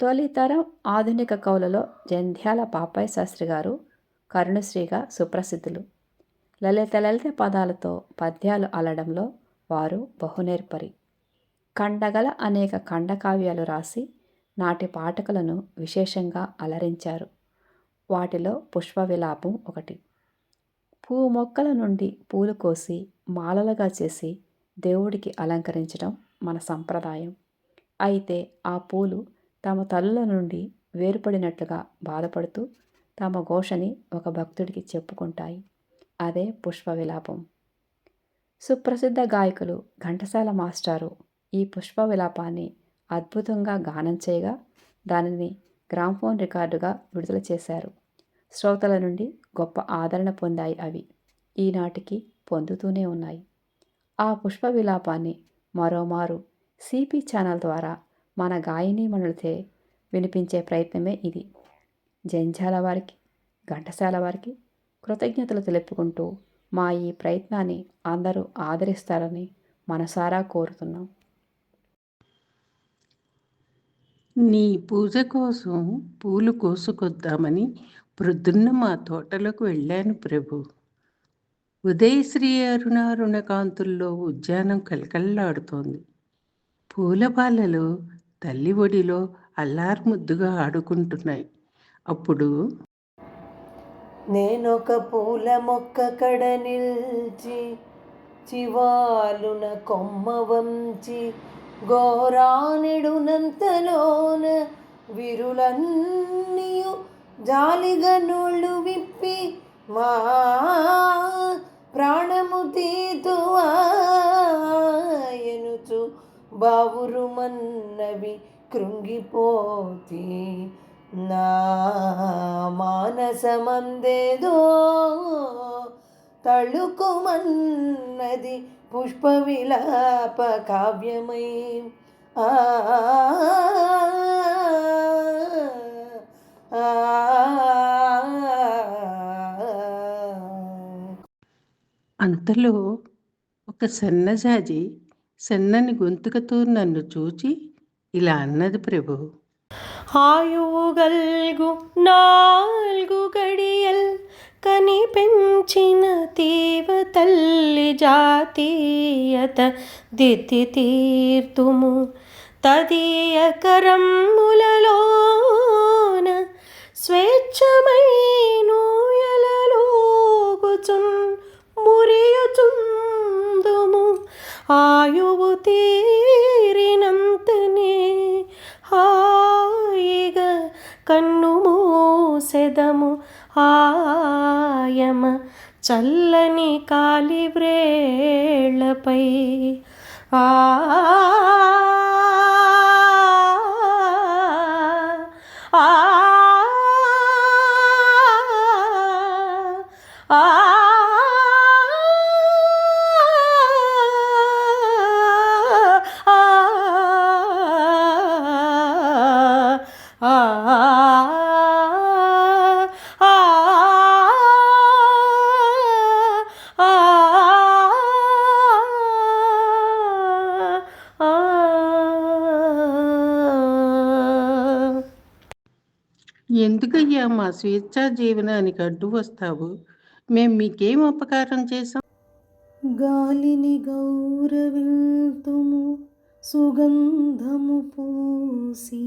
తొలితరం ఆధునిక కవులలో జంధ్యాల పాపయ్య శాస్త్రి గారు కరుణశ్రీగా సుప్రసిద్ధులు. లలిత లలిత పదాలతో పద్యాలు అలడంలో వారు బహునేర్పరి. కండగల అనేక ఖండకావ్యాలు రాసి నాటి పాఠకులను విశేషంగా అలరించారు. వాటిలో పుష్ప విలాపం ఒకటి. పువ్వు మొక్కల నుండి పూలు కోసి మాలలుగా చేసి దేవుడికి అలంకరించడం మన సంప్రదాయం. అయితే ఆ పూలు తమ తల్లుల నుండి వేరుపడినట్లుగా బాధపడుతూ తమ ఘోషని ఒక భక్తుడికి చెప్పుకుంటాయి. అదే పుష్ప విలాపం సుప్రసిద్ధ గాయకులు ఘంటసాల మాస్టారు ఈ పుష్ప విలాపాన్ని అద్భుతంగా గానం చేయగా దానిని గ్రామ్ఫోన్ రికార్డుగా విడుదల చేశారు. శ్రోతల నుండి గొప్ప ఆదరణ పొందాయి అవి. ఈనాటికి పొందుతూనే ఉన్నాయి. ఆ పుష్ప విలాపాన్ని మరోమారు సిపి ఛానల్ ద్వారా మన గాయని గాయనీమణులతో వినిపించే ప్రయత్నమే ఇది. జంజాల వారికి ఘంటసాల వారికి కృతజ్ఞతలు తెలుపుకుంటూ మా ఈ ప్రయత్నాన్ని అందరూ ఆదరిస్తారని మనసారా కోరుతున్నాం. నీ పూజ కోసం పూలు కోసుకొద్దామని ప్రొద్దున్న మా తోటలోకి వెళ్ళాను ప్రభు. ఉదయశ్రీ అరుణారుణ కాంతుల్లో ఉద్యానం కలకల్లాడుతోంది పూల బాలలు తల్లి ఒడిలో అల్లారుముద్దుగా ఆడుకుంటున్నాయి. అప్పుడు నేనొక పూల మొక్క కడ నిల్చి చివాలున కొమ్మ వంచి ఘోరానెడునంతలోన విరులన్నీయు జాలిగా నోళ్ళు విప్పి మా కన్నవి కృంగిపోతి నా మానసమందేదో తళుకుమన్నది పుష్ప విలాప కావ్యమై ఆ ఆ, అంతలో ఒక సన్నజాజి సన్నని గొంతుకతో నన్ను చూచి ఇలా అన్నది ప్రభు. ఆయువు గల్గు నాలుగు గడియల్ కని పెంచిన తీవ తల్లి జాతీయత దితి తీర్తుము తదీయ కరమ్ములలోన స్వేచ్ఛమైనూయలలోగుచున్ మురియుచున్ ఆయువు తీరినంతనే హాయిగా కన్ను మూసెదము ఆయమ చల్లని కాలివ్రేళ్ళపై ఆ ఎందుకయ్యా మా స్వేచ్ఛా జీవనానికి అడ్డు వస్తావు? మేం మీకేం అపకారం చేశాం? గాలిని గౌరవిల్తుము సుగంధము పూసి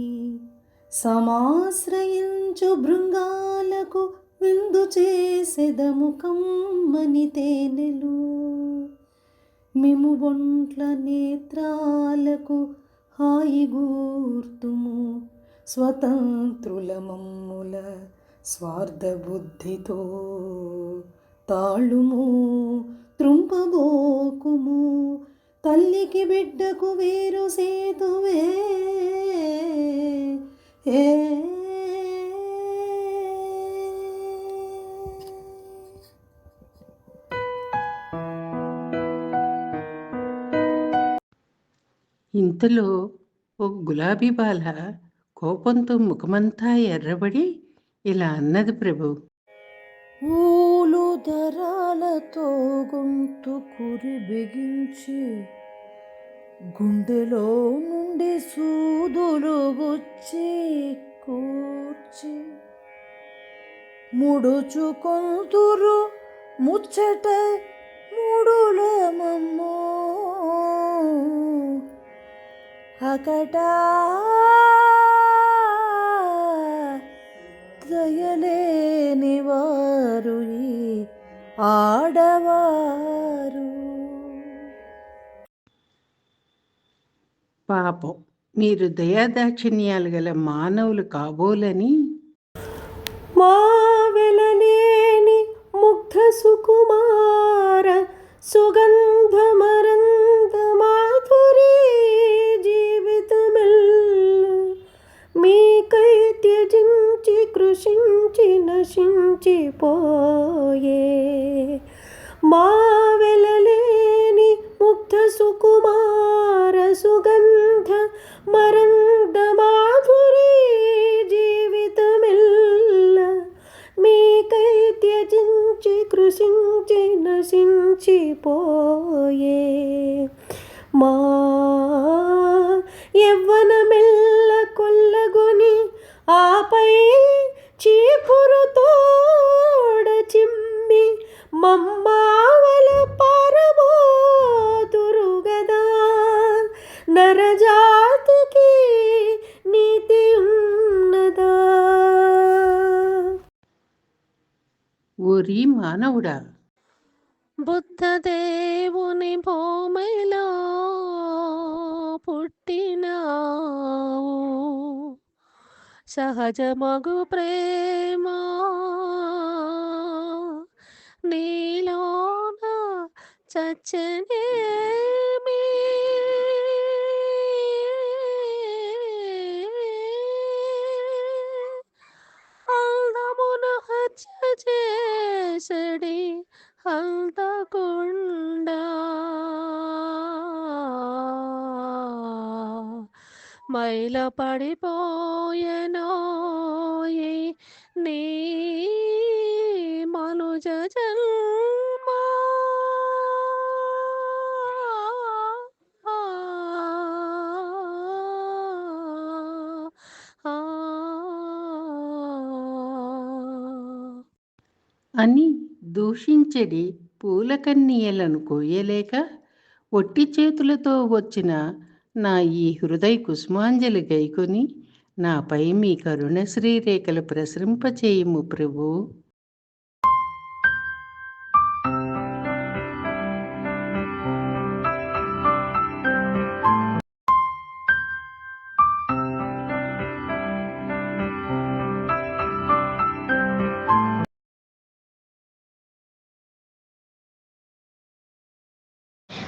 సమాశ్రయించు భృంగాలకు విందు చేసెదము కమ్మని తేనెలు. మేము ఒంట్ల నేత్రాలకు హాయిగూర్తుము స్వతంత్రుల మమ్ముల స్వార్థ బుద్ధితో తాళుము త్రుంపబోకుము. తల్లికి బిడ్డకు వేరు సేతువే. ఏ. ఇంతలో ఒక గులాబీ బాల కోపంతో ముఖమంతా ఎర్రబడి ఇలా అన్నది ప్రభు. ఊలు దరాలతో గొంతు కురి బిగించి గుండెలో నుండి సూదులు గుచ్చి కూర్చి ముడుచుకొంతురు ముచ్చట మూడుల మమ్మో. అకటా దయలేని వారు ఆడ పాపం. మీరు దయాదాక్షిణ్యాలు గల మానవులు కాబోలని. మావెలనేని ముగ్ధ సుకుమార సుగంధ మరంద మాధురి జీవితమెల్ల మీకై త్యజించి కృషించి నశించిపోయే సుగంధ మరంద మాధురి జీవితమెల్ల మీకై త్యజించి కృషించి నశించిపోయే మా ఎవ్వ ఓరి మానవుడా? బుద్ధదేవుని భూమిలో పుట్టినావు. సహజమగు ప్రేమ నీలోన చచ్చనే చేసడి హల్దకుండా మైల పడిపోయెనోయి నీ మనుజ అని దూషించడి పూలకన్నీయలను కోయలేక ఒట్టి చేతులతో వచ్చిన నా ఈ హృదయ కుసుమాంజలి గైకొని నాపై మీ కరుణ శ్రీరేఖలు ప్రసరింపచేయము ప్రభు.